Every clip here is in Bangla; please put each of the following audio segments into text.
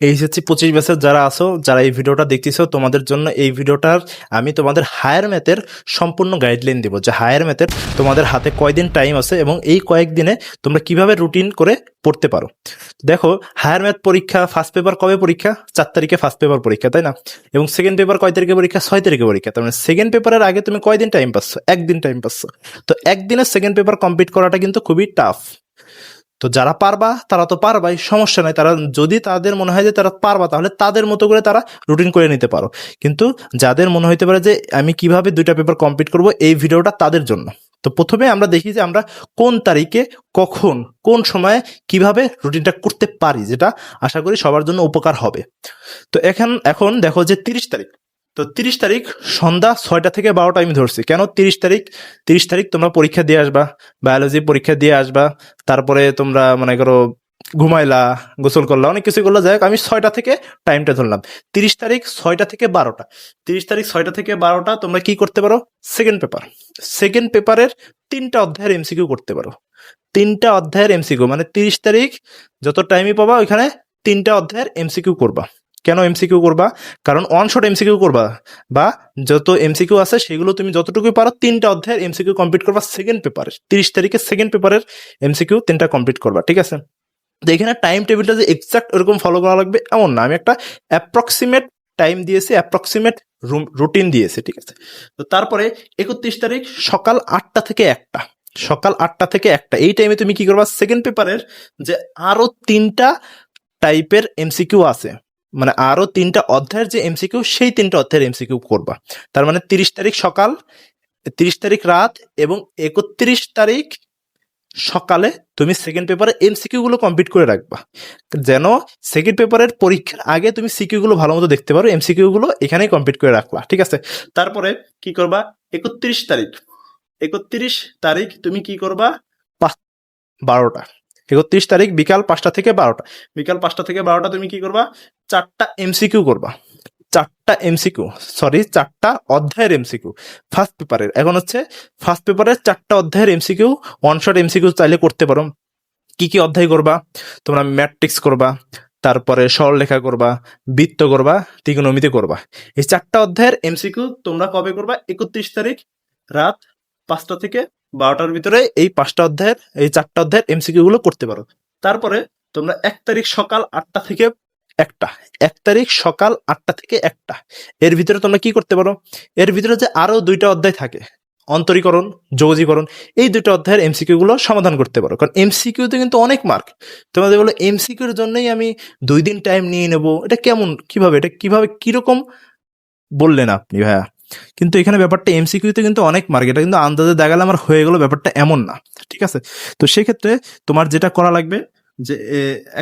এইচএসসি পঁচিশ ব্যাচের যারা আছো, যারা এই ভিডিওটা দেখতেছো, তোমাদের জন্য এই ভিডিওটার আমি তোমাদের হায়ার ম্যাথের সম্পূর্ণ গাইডলাইন দিব। যে হায়ার ম্যাথের তোমাদের হাতে কয়দিন টাইম আছে এবং এই কয়েকদিনে তোমরা কীভাবে রুটিন করে পড়তে পারো। দেখো হায়ার ম্যাথ পরীক্ষা ফার্স্ট পেপার কবে পরীক্ষা? চার তারিখে ফার্স্ট পেপার পরীক্ষা, তাই না? এবং সেকেন্ড পেপার কয় তারিখে পরীক্ষা? ছয় তারিখে পরীক্ষা। তার মানে সেকেন্ড পেপারের আগে তুমি কয়দিন টাইম পাচ্ছ? একদিন টাইম পাচ্ছ। তো একদিনের সেকেন্ড পেপার কমপ্লিট করাটা কিন্তু খুবই টাফ তো যারা পারবা, তারা তো পারবাই, সমস্যা নাই। তারা যদি তাদের মনে হয় যে তারা পারবা, তাহলে তাদের মতো করে তারা রুটিন করে নিতে পারো। কিন্তু যাদের মনে হইতে পারে যে আমি কীভাবে দুইটা পেপার কমপ্লিট করব, এই ভিডিওটা তাদের জন্য। তো প্রথমে আমরা দেখি যে আমরা কোন তারিখে, কখন, কোন সময়ে কীভাবে রুটিনটা করতে পারি, যেটা আশা করি সবার জন্য উপকার হবে। তো এখন এখন দেখো যে তিরিশ তারিখ। তো তিরিশ তারিখ সন্ধ্যা ছয়টা থেকে বারোটা আমি ধরছি। কেন তিরিশ তারিখ? তিরিশ তারিখ তোমরা পরীক্ষা দিয়ে আসবা বায়োলজি পরীক্ষা দিয়ে আসবা, তারপরে তোমরা মনে করো ঘুমাইলা, গোসল করলা, অনেক কিছু করলা। যাই আমি ছয়টা থেকে টাইমটা ধরলাম। তিরিশ তারিখ ছয়টা থেকে বারোটা। তিরিশ তারিখ ছয়টা থেকে বারোটা তোমরা কি করতে পারো? সেকেন্ড পেপার সেকেন্ড পেপারের তিনটা অধ্যায়ের এমসিকিউ করতে পারো। তিনটা অধ্যায়ের এমসিকিউ মানে তিরিশ তারিখ যত টাইমই পাবা, ওইখানে তিনটা অধ্যায়ের এমসিকিউ করবা। কেন এমসিকিউ করবা? কারণ ওয়ান শট এমসিকিউ করবা বা যত এমসিকিউ আছে সেগুলো তুমি যতটুকুই পারো তিনটা অধ্যায়ের এমসিকিউ কমপ্লিট করবা সেকেন্ড পেপারের তিরিশ তারিখে সেকেন্ড পেপারের এমসিকিউ তিনটা কমপ্লিট করবা, ঠিক আছে? তো এখানে টাইম টেবিলটা যে এক্সাক্ট ওরকম ফলো করা লাগবে এমন না। আমি একটা অ্যাপ্রক্সিমেট টাইম দিয়েছি অ্যাপ্রক্সিমেট রুম রুটিন দিয়েছে, ঠিক আছে? তো তারপরে একত্রিশ তারিখ সকাল আটটা থেকে একটা। সকাল আটটা থেকে একটা। এই টাইমে তুমি কি করবা? সেকেন্ড পেপারের যে আরও তিনটা টাইপের এমসিকিউ আছে। মানে আরও তিনটা অধ্যায়ের যে এমসিকিউ সেই তিনটা অধ্যায়ের এমসিকিউ করবা। তার মানে তিরিশ তারিখ সকাল, তিরিশ তারিখ রাত এবং একত্রিশ তারিখ সকালে তুমি সেকেন্ড পেপারে এমসিকিউ গুলো কমপ্লিট করে রাখবা। যেন সেকেন্ড পেপারের পরীক্ষার আগে তুমি সিকিউ গুলো ভালো মতো দেখতে পারো এমসিকিউ গুলো এখানেই কমপ্লিট করে রাখবা, ঠিক আছে? তারপরে কি করবা? একত্রিশ তারিখ একত্রিশ তারিখ তুমি কি করবা? বারোটা। একত্রিশ তারিখ বিকাল পাঁচটা থেকে বারোটা। বিকাল পাঁচটা থেকে বারোটা তুমি কি করবা? চারটা এমসিকিউ করবা। চারটা এমসিকিউ সরি চারটা অধ্যায়ের এমসিকিউ ফার্স্ট পেপারের এখন হচ্ছে ফার্স্ট পেপারের চারটা অধ্যায়ের এমসিকিউ ওয়ান শট এমসিকিউ চাইলে করতে পারো। কি কি অধ্যায় করবা? তোমরা ম্যাট্রিক্স করবা, তারপরে সরলরেখা করবা, বৃত্ত করবা, ত্রিকোণমিতি করবা। এই চারটা অধ্যায়ের এমসিকিউ তোমরা কবে করবা? একত্রিশ তারিখ রাত পাঁচটা থেকে বারোটার ভিতরে এই পাঁচটা অধ্যায়ের, এই চারটা অধ্যায়ের এমসিকিউ গুলো করতে পারো। তারপরে তোমরা এক তারিখ সকাল আটটা থেকে একটা, এক তারিখ সকাল আটটা থেকে একটা। এর ভিতরে তোমরা কি করতে পারো? এর ভিতরে যে আরও দুইটা অধ্যায় থাকে, অন্তরীকরণ, যোগজীকরণ, এই দুটো অধ্যায়ের এমসিকিউ গুলো সমাধান করতে পারো। কারণ এমসিকিউতে কিন্তু অনেক মার্ক তোমাদের বলো এমসিকিউর জন্যই আমি দুই দিন টাইম নিয়ে নেব। এটা কেমন, কীভাবে, এটা কীভাবে কীরকম বললেন আপনি ভাইয়া? কিন্তু এখানে ব্যাপারটা এমসিকিউতে কিন্তু অনেক মার্ক এটা কিন্তু আন্দাজে দেখালে আমার হয়ে গেল ব্যাপারটা এমন না, ঠিক আছে? তো সেক্ষেত্রে তোমার যেটা করা লাগবে যে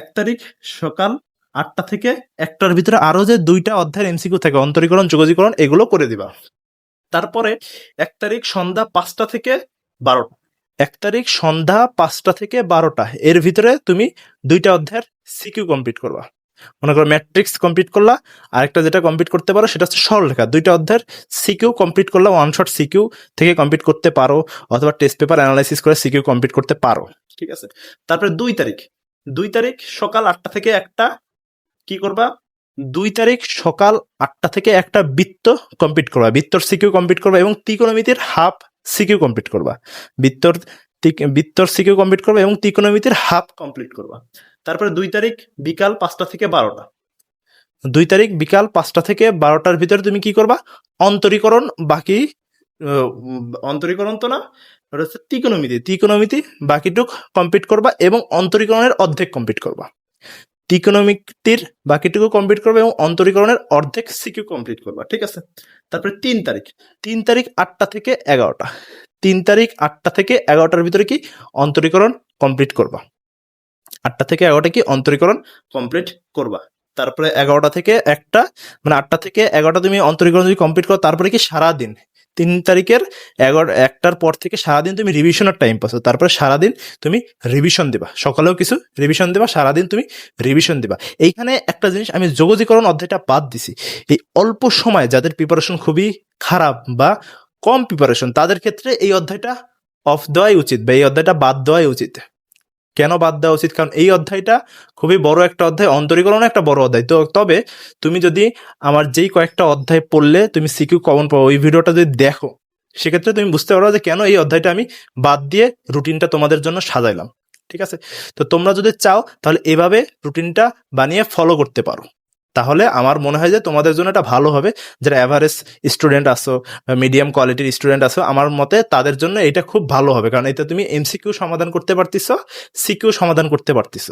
এক তারিখ সকাল আটটা থেকে একটার ভিতরে আরও যে দুইটা অধ্যায়ের এমসিকিউ থাকে, অন্তরীকরণ, যোগজীকরণ, এগুলো করে দিবা। তারপরে এক তারিখ সন্ধ্যা পাঁচটা থেকে বারোটা। এক তারিখ সন্ধ্যা পাঁচটা থেকে বারোটা, এর ভিতরে তুমি দুইটা অধ্যায়ের সিকিউ কমপ্লিট করবা। মনে করো ম্যাট্রিক্স কমপ্লিট করলা, আরেকটা যেটা কমপ্লিট করতে পারো সেটা হচ্ছে সরলরেখা দুইটা অধ্যায়ের সিকিউ কমপ্লিট করলা ওয়ান শট সিকিউ থেকে কমপ্লিট করতে পারো, অথবা টেস্ট পেপার অ্যানালাইসিস করে সিকিউ কমপ্লিট করতে পারো। ঠিক আছে? তারপরে দুই তারিখ। দুই তারিখ সকাল আটটা থেকে একটা, কি করবা? দুই তারিখ সকাল আটটা থেকে একটা বৃত্ত কমপ্লিট করবা। বৃত্তর সিকিউ কমপ্লিট করবা এবং ত্রিকোণমিতির হাফ সিকিউ কমপ্লিট করবা। বৃত্তর বৃত্তর সিকিউ কমপ্লিট করবা এবং ত্রিকোণমিতির হাফ কমপ্লিট করবা। তারপরে দুই তারিখ বিকাল পাঁচটা থেকে বারোটা। দুই তারিখ বিকাল পাঁচটা থেকে বারোটার ভিতরে তুমি কি করবা? অন্তরীকরণ, বাকি অন্তরীকরণ তো না ওটা হচ্ছে ত্রিকোণমিতি ত্রিকোণমিতি বাকিটুক কমপ্লিট করবা এবং অন্তরীকরণের অর্ধেক কমপ্লিট করবা। ত্রিকোণমিতির বাকিটুকু কমপ্লিট করবে এবং অন্তরীকরণের অর্ধেক সিকিউ কমপ্লিট করবা, ঠিক আছে? তারপরে তিন তারিখ। তিন তারিখ আটটা থেকে এগারোটা। তিন তারিখ আটটা থেকে এগারোটার ভিতরে কি অন্তরীকরণ কমপ্লিট করবা? আটটা থেকে এগারোটা কি অন্তরীকরণ কমপ্লিট করবা? তারপরে এগারোটা থেকে একটা মানে আটটা থেকে এগারোটা তুমি অন্তরীকরণ যদি কমপ্লিট করো, তারপরে কি সারাদিন? তিন তারিখের এগারো, একটার পর থেকে সারাদিন তুমি রিভিশনের টাইম পাচ্ছ। তারপরে সারাদিন তুমি রিভিশন দিবা। সকালেও কিছু রিভিশন দিবা, সারাদিন তুমি রিভিশন দিবা। এইখানে একটা জিনিস আমি যোগজীকরণ অধ্যায়টা বাদ দিছি। এই অল্প সময় যাদের প্রিপারেশন খুবই খারাপ বা কম প্রিপারেশন তাদের ক্ষেত্রে এই অধ্যায়টা অফ দেওয়াই উচিত বা এই অধ্যায়টা বাদ দেওয়াই উচিত। কেন বাদ দেওয়া উচিত? কারণ এই অধ্যায়টা খুবই বড় একটা অধ্যায় অন্তরীকরণ একটা বড় অধ্যায়। তো তবে তুমি যদি আমার যেই কয়েকটা অধ্যায় পড়লে তুমি সিকিউ কমন পাও ওই ভিডিওটা যদি দেখো, সেক্ষেত্রে তুমি বুঝতে পারো যে কেন এই অধ্যায়টা আমি বাদ দিয়ে রুটিনটা তোমাদের জন্য সাজাইলাম। ঠিক আছে? তো তোমরা যদি চাও, তাহলে এভাবে রুটিনটা বানিয়ে ফলো করতে পারো। তাহলে আমার মনে হয় যে তোমাদের জন্য এটা ভালো হবে। যারা অ্যাভারেজ স্টুডেন্ট আসো মিডিয়াম কোয়ালিটির স্টুডেন্ট আসো আমার মতে তাদের জন্য এটা খুব ভালো হবে। কারণ এতে তুমি এমসিকিউ সমাধান করতে পারতিস সিকিউ সমাধান করতে পারতিস।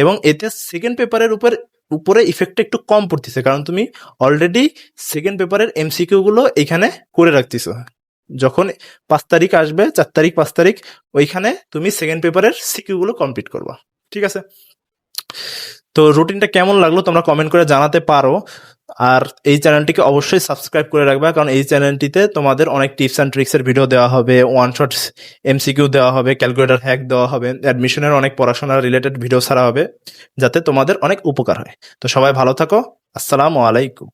এবং এতে সেকেন্ড পেপারের উপর, উপরে ইফেক্টটা একটু কম পড়তেছে কারণ তুমি অলরেডি সেকেন্ড পেপারের এমসিকিউগুলো এখানে করে রাখতেছো যখন পাঁচ তারিখ আসবে, চার তারিখ, পাঁচ তারিখ, ওইখানে তুমি সেকেন্ড পেপারের সিকিউগুলো কমপ্লিট করবা। ঠিক আছে? তো রুটিনটা কেমন লাগল তোমরা কমেন্ট করে জানাতে পারো। আর এই চ্যানেলটিকে অবশ্যই সাবস্ক্রাইব করে রাখবে, কারণ এই চ্যানেলটিতে তোমাদের অনেক টিপস অ্যান্ড ট্রিক্সের ভিডিও দেওয়া হবে ওয়ান শট এমসিকিউ দেওয়া হবে ক্যালকুলেটার হ্যাক দেওয়া হবে অ্যাডমিশনের অনেক পড়াশোনার রিলেটেড ভিডিও ছাড়া হবে, যাতে তোমাদের অনেক উপকার হয়। তো সবাই ভালো থাকো, আসসালামু আলাইকুম।